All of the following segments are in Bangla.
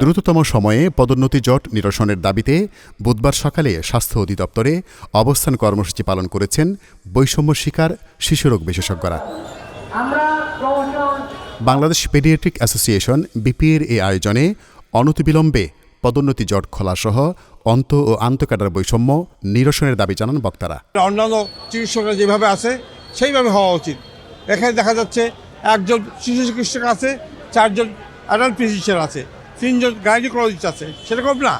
দ্রুততম সময়ে পদোন্নতি জট নিরসনের দাবিতে বুধবার সকালে স্বাস্থ্য অধিদপ্তরে অবস্থান কর্মসূচি পালন করেছেন বৈষম্য শিকার শিশুরোগ বিশেষজ্ঞরা। বাংলাদেশ পেডিয়াট্রিক অ্যাসোসিয়েশন বিপিএর এই আয়োজনে অনতিবিলম্বে পদোন্নতি জট খোলাসহ অন্ত ও আন্তঃকাডার বৈষম্য নিরসনের দাবি জানান বক্তারা। অন্যান্য চিকিৎসকরা যেভাবে আছে সেইভাবে হওয়া উচিত। এখানে দেখা যাচ্ছে একজন শিশু চিকিৎসক আছে চারজন অ্যাডাল্ট ফিজিশিয়ান আছে, তিনজন গাইনোকোলজিস্ট আছে, সেরকম না।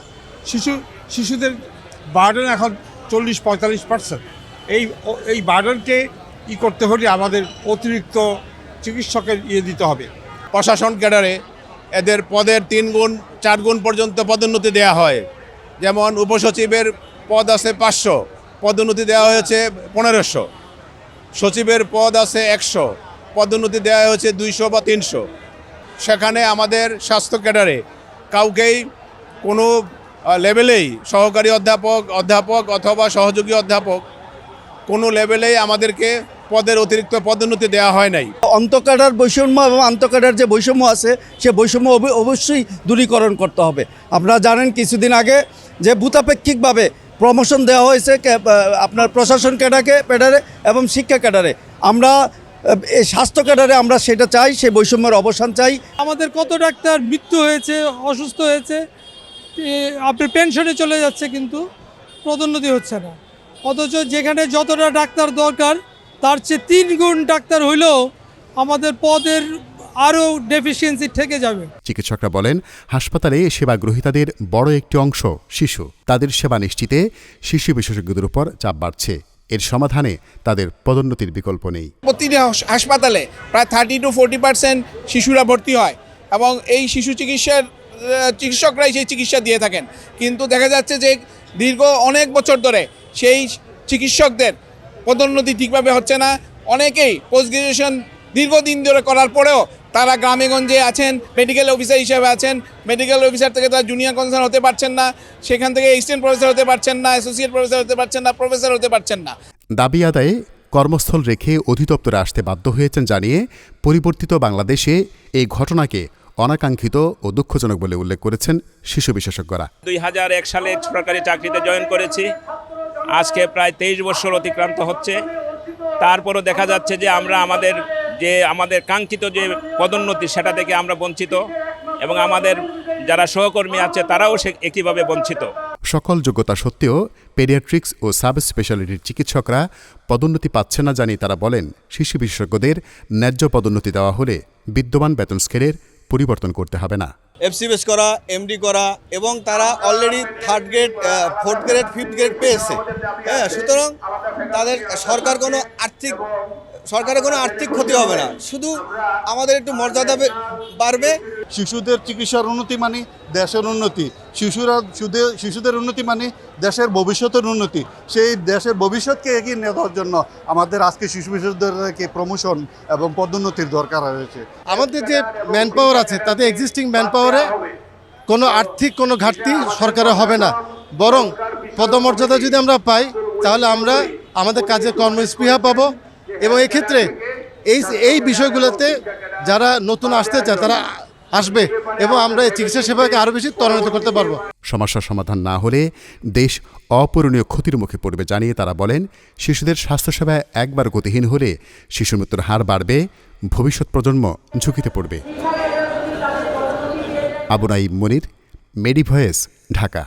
শিশু, শিশুদের বার্ডেন এখন চল্লিশ, পঁয়তাল্লিশ পার্সেন্ট এই এই বার্ডেনকে ই করতে হলে আমাদের অতিরিক্ত চিকিৎসকের ইয়ে দিতে হবে। প্রশাসন ক্যাডারে এদের পদের তিন গুণ, চার গুণ পর্যন্ত পদোন্নতি দেওয়া হয়। যেমন উপসচিবের পদ আছে পাঁচশো, পদোন্নতি দেওয়া হয়েছে পনেরোশো। সচিবের পদ আছে একশো, পদোন্নতি দেওয়া হয়েছে দুইশো বা তিনশো। সেখানে আমাদের স্বাস্থ্য ক্যাডারে কাউকেই কোনো লেভেলেই সহকারী অধ্যাপক অধ্যাপক অথবা সহযোগী অধ্যাপক কোনো লেভেলেই আমাদেরকে পদের অতিরিক্ত পদোন্নতি দেওয়া হয় নাই। অন্তকাডার বৈষম্য এবং আন্তকাডার যে বৈষম্য আছে, সে বৈষম্য অব- অবশ্যই দূরীকরণ করতে হবে। আপনারা জানেন কিছুদিন আগে যে ভূতাপেক্ষিকভাবে প্রমোশন দেওয়া হয়েছে আপনার প্রশাসন ক্যাডারকে, ক্যাডারে এবং শিক্ষা ক্যাডারে। আমরা এই স্বাস্থ্য ক্যাডারে আমরা সেটা চাই সেই বৈষম্যের অবসান চাই। আমাদের কত ডাক্তার মৃত্যু হয়েছে অসুস্থ হয়েছে আপনি পেনশনে চলে যাচ্ছে কিন্তু পদোন্নতি হচ্ছে না। অথচ যেখানে যতটা ডাক্তার দরকার তার চেয়ে তিন গুণ ডাক্তার হইলেও আমাদের পদের আরও ডেফিসিয়েন্সি থেকে যাবে। চিকিৎসকরা বলেন হাসপাতালে সেবা গ্রহীতাদের বড় একটি অংশ শিশু। তাদের সেবা নিশ্চিতে শিশু বিশেষজ্ঞদের উপর চাপ বাড়ছে। এর সমাধানে তাদের পদোন্নতির বিকল্প নেই। প্রতিটি হাসপাতালে প্রায় থার্টি টু ফোর্টি পার্সেন্ট শিশুরা ভর্তি হয় এবং এই শিশু চিকিৎসার চিকিৎসকরাই সেই চিকিৎসা দিয়ে থাকেন। কিন্তু দেখা যাচ্ছে যে দীর্ঘ অনেক বছর ধরে সেই চিকিৎসকদের পদোন্নতি ঠিকভাবে হচ্ছে না। অনেকেই পোস্ট গ্রাজুয়েশন দীর্ঘদিন ধরে করার পরেও তারা গ্রামে গঞ্জে আছেন মেডিকেল অফিসার হিসেবে আছেন মেডিকেল অফিসার থেকে তারা জুনিয়র কনসার্ন হতে পারছেন না সেখান থেকে অ্যাসিস্ট্যান্ট প্রফেসর হতে পারছেন না অ্যাসোসিয়েট প্রফেসর হতে পারছেন না প্রফেসর হতে পারছেন না। দাবি আদায়ে কর্মস্থল রেখে অধিদপ্তরে আসতে বাধ্য হয়েছেন জানিয়ে পরিবর্তিত বাংলাদেশে এই ঘটনাকে অনাকাঙ্ক্ষিত ও দুঃখজনক বলে উল্লেখ করেছেন শিশু বিশেষজ্ঞরা। দুই হাজার এক সালে সরকারি চাকরিতে জয়েন করেছি। আজকে প্রায় তেইশ বছর অতিক্রান্ত হচ্ছে। তারপরও দেখা যাচ্ছে যে আমরা আমাদের যে আমাদের কাঙ্ক্ষিত যে পদোন্নতি সেটা থেকে আমরা বঞ্চিত এবং আমাদের যারা সহকর্মী আছে তারাও সে একইভাবে বঞ্চিত। সকল যোগ্যতা সত্ত্বেও পেডিয়াট্রিক্স ও সাব স্পেশালিটির চিকিৎসকরা পদোন্নতি পাচ্ছে না জানিয়ে তারা বলেন শিশু বিশেষজ্ঞদের ন্যায্য পদোন্নতি দেওয়া হলে বিদ্যমান বেতন স্কেলের পরিবর্তন করতে হবে না। এফসিবিএস করা এমডি করা এবং তারা already third grade fourth grade fifth grade পেয়েছে। হ্যাঁ সুতরাং তাদের সরকার কোনো আর্থিক সরকারের কোনো আর্থিক ক্ষতি হবে না। শুধু আমাদের একটু মর্যাদা বাড়বে। শিশুদের চিকিৎসার উন্নতি মানে দেশের উন্নতি। শিশুরা শুধু- শিশুদের উন্নতি মানে দেশের ভবিষ্যতের উন্নতি। সেই দেশের ভবিষ্যৎকে এগিয়ে নেওয়ার জন্য আমাদের আজকে শিশু বিশেষজ্ঞদেরকে প্রমোশন এবং পদোন্নতির দরকার রয়েছে। আমাদের যে ম্যান পাওয়ার আছে তাতে এক্সিস্টিং ম্যান পাওয়ারে কোনো আর্থিক কোনো ঘাটতি সরকারের হবে না। বরং পদমর্যাদা যদি আমরা পাই তাহলে আমরা আমাদের কাজে কর্মস্পৃহা পাবো। এবং এক্ষেত্রে এই এই বিষয়গুলোতে যারা নতুন আসতে চায়, তারা আসবে এবং আমরা এই চিকিৎসা সেবাকে আরও বেশি ত্বরান্বিত করতে পারব। সমস্যার সমাধান না হলে দেশ অপূরণীয় ক্ষতির মুখে পড়বে জানিয়ে তারা বলেন, শিশুদের স্বাস্থ্যসেবা একবার গতিহীন হলে শিশু মৃত্যুর হার বাড়বে, ভবিষ্যৎ প্রজন্ম ঝুঁকিতে পড়বে। আবু নাইব মনির মেডি ভয়েস ঢাকা।